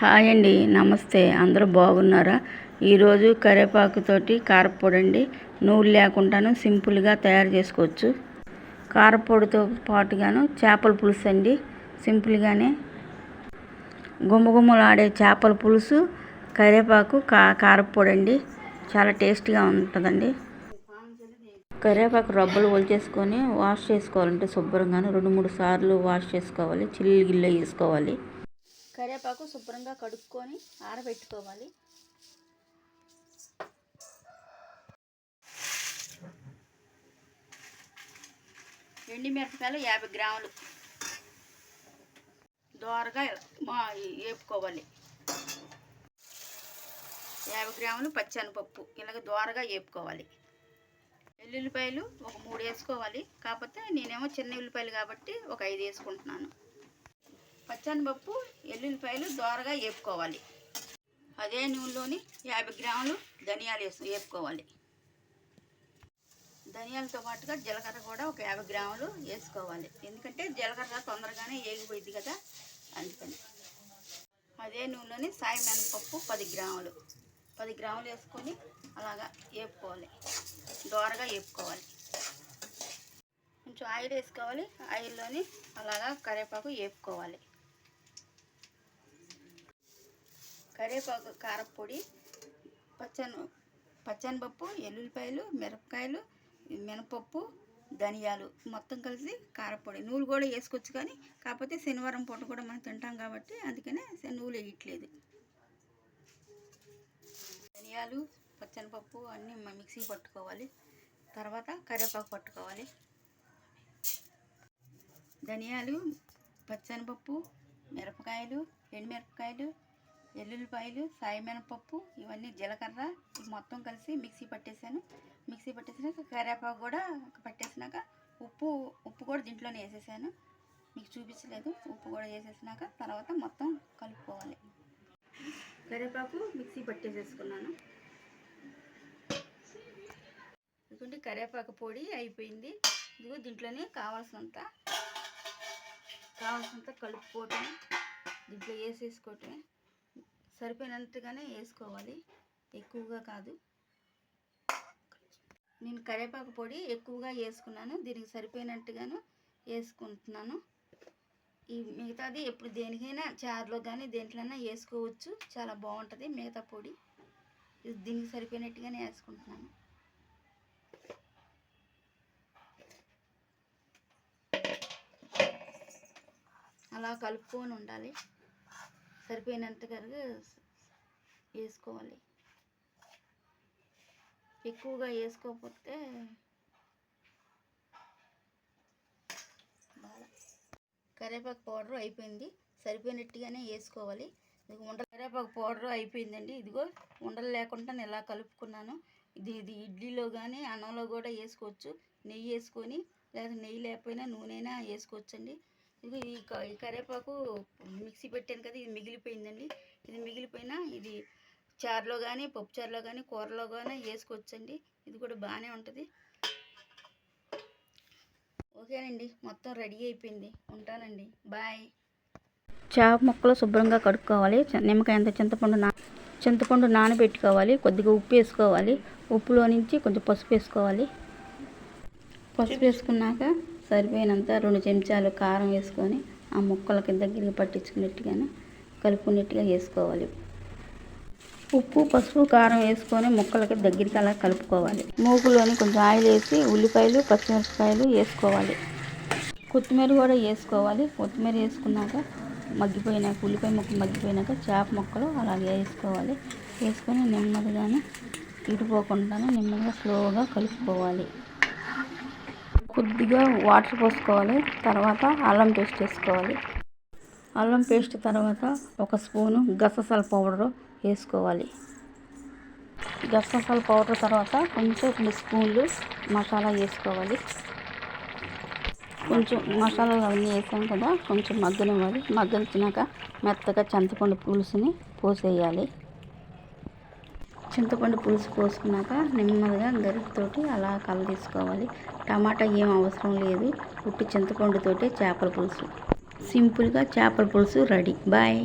Hi అండి నమస్తే. అందరూ బాగున్నారా? ఈరోజు కరేపాకుతోటి కారపొడి అండి నూనె లేకుండాను సింపుల్గా తయారు చేసుకోవచ్చు. కారపొడితో పాటుగాను చేపల పులుసు అండి. సింపుల్గానే గుమ్మగుమ్మలాడే చేపల పులుసు కరేపాకు కా కారపొడి అండి చాలా టేస్టీగా ఉంటుందండి. కరివేపాకు రబ్బలు ఒలిచేసుకొని వాష్ చేసుకోవాలంటే శుభ్రంగాను రెండు మూడు సార్లు వాష్ చేసుకోవాలి. చిల్లి గిల్లె వేసుకోవాలి. కరివేపాకు శుభ్రంగా కడుక్కొని ఆరబెట్టుకోవాలి. ఎండి మిరపకాయలు యాభై గ్రాములు. దోరగా మా వేపుకోవాలి యాభై గ్రాములు పచ్చనిపప్పు. ఇలాగ దోరగా వేపుకోవాలి వెల్లుల్లిపాయలు ఒక మూడు వేసుకోవాలి. కాకపోతే నేనేమో చిన్న ఉల్లిపాయలు కాబట్టి ఒక ఐదు వేసుకుంటున్నాను. పచ్చనిపప్పు ఎల్లుల్లిపాయలు దోరగా వేపుకోవాలి అదే నూనెలోని యాభై గ్రాములు ధనియాలు వేసు వేపుకోవాలి ధనియాలతో పాటుగా జీలకర్ర కూడా ఒక యాభై గ్రాములు వేసుకోవాలి ఎందుకంటే జీలకర్ర తొందరగానే ఏగిపోయింది కదా అందుకని. అదే నూనెలోని సాయి మినపప్పు పది గ్రాములు. పది గ్రాములు వేసుకొని అలాగా వేపుకోవాలి దోరగా వేపుకోవాలి కొంచెం ఆయిల్ వేసుకోవాలి ఆయిల్లోని అలాగా కరివేపాకు వేపుకోవాలి కరివేపాకు కారపొడి పచ్చని పచ్చనిపప్పు ఎల్లుల్లిపాయలు మిరపకాయలు మినపప్పు ధనియాలు మొత్తం కలిసి కారపొడి. నూలు కూడా వేసుకోవచ్చు కానీ కాకపోతే శనివారం పూట కూడా మనం తింటాం కాబట్టి అందుకనే నూలు వేయట్లేదు. ధనియాలు పచ్చనిపప్పు అన్నీ మిక్సీ పట్టుకోవాలి. తర్వాత కరివేపాకు పట్టుకోవాలి. ధనియాలు పచ్చనిపప్పు మిరపకాయలు ఎండుమిరపకాయలు ఎల్లుల్లిపాయలు సాయి మినపప్పు ఇవన్నీ జీలకర్ర మొత్తం కలిసి మిక్సీ పట్టేసాను. మిక్సీ పట్టేసినాక కరేపాకు కూడా పట్టేసినాక ఉప్పు ఉప్పు కూడా దీంట్లోనే వేసేసాను. మీకు చూపించలేదు ఉప్పు కూడా వేసేసినాక తర్వాత మొత్తం కలుపుకోవాలి. కరేపాకు మిక్సీ పట్టేసేసుకున్నాను. ఎందుకంటే కరేపాకు పొడి అయిపోయింది. ఇదిగో దీంట్లోనే కావాల్సినంత కావాల్సినంత కలుపుకోవటం దీంట్లో వేసేసుకోవటమే సరిపోయినంతగానే వేసుకోవాలి. ఎక్కువగా కాదు. నేను కరివేపాకు పొడి ఎక్కువగా వేసుకున్నాను. దీనికి సరిపోయినట్టుగాను వేసుకుంటున్నాను. ఈ మిగతాది ఎప్పుడు దేనికైనా చారులో కానీ దేంట్లోనైనా వేసుకోవచ్చు. చాలా బాగుంటుంది మిగతా పొడి. ఇది దీనికి సరిపోయినట్టుగానే వేసుకుంటున్నాను. అలా కలుపుకొని ఉండాలి. సరిపోయినంతగా వేసుకోవాలి. ఎక్కువగా వేసుకోకపోతే కరివేపాకు పౌడర్ అయిపోయింది. సరిపోయినట్టుగానే వేసుకోవాలి. ఇది ఉండ కరివేపాకు పౌడర్ అయిపోయిందండి. ఇదిగో ఉండలు లేకుండా నేను ఇలా కలుపుకున్నాను. ఇది ఇది ఇడ్లీలో కానీ అన్నంలో కూడా వేసుకోవచ్చు. నెయ్యి వేసుకొని లేదా నెయ్యి లేకపోయినా నూనె అయినా వేసుకోవచ్చండి. ఇది ఈ కరివేపాకు మిక్సీ పెట్టాను కదా ఇది మిగిలిపోయిందండి. ఇది మిగిలిపోయినా ఇది చారులో కానీ పప్పు చారులో కానీ కూరలో కానీ వేసుకోవచ్చండి. ఇది కూడా బాగానే ఉంటుంది. ఓకేనండి మొత్తం రెడీ అయిపోయింది. ఉంటానండి. బాయ్. చేప ముక్కలు శుభ్రంగా కడుక్కోవాలి. నిమ్మకాయ ఎంత చింతపండు నా చింతపండు నానబెట్టుకోవాలి. కొద్దిగా ఉప్పు వేసుకోవాలి. ఉప్పులో నుంచి కొంచెం పసుపు వేసుకోవాలి. పసుపు వేసుకున్నాక సరిపోయినంత రెండు చెంచాలు కారం వేసుకొని ఆ ముక్కలకి దగ్గరికి పట్టించుకున్నట్టుగాను కలుపుకున్నట్టుగా వేసుకోవాలి. ఉప్పు పసుపు కారం వేసుకొని ముక్కలకి దగ్గరికి అలా కలుపుకోవాలి. మూగులోని కొంచెం ఆయిల్ వేసి ఉల్లిపాయలు పచ్చిమిరపకాయలు వేసుకోవాలి. కొత్తిమీర కూడా వేసుకోవాలి. కొత్తిమీర వేసుకున్నాక మగ్గిపోయినాక ఉల్లిపాయ ముక్క మగ్గిపోయినాక చేప ముక్కలు అలాగే వేసుకోవాలి. వేసుకొని నెమ్మదిగానే ఇడిపోకుండానే నెమ్మదిగా స్లోగా కలుపుకోవాలి. కొద్దిగా వాటర్ పోసుకోవాలి తర్వాత అల్లం పేస్ట్ వేసుకోవాలి. అల్లం పేస్ట్ తర్వాత ఒక స్పూను గసగసాల పౌడరు వేసుకోవాలి. గసగసాల పౌడర్ తర్వాత కొంచెం రెండు స్పూన్లు మసాలా వేసుకోవాలి. కొంచెం మసాలాలు అవన్నీ వేసాం కదా కొంచెం మగ్గనివ్వాలి. మగ్గనిచ్చినాక మెత్తగా చింతపండు పులుసుని పోసేయాలి. చింతపండు పులుసు పోసుకున్నాక నెమ్మదిగా గరిటతోటి అలా కల తీసుకోవాలి టమాటా ఏం అవసరం లేదు. ఉట్టి చింతపండుతోటే చేపల పులుసు. సింపుల్గా చేపల పులుసు రెడీ. బాయ్.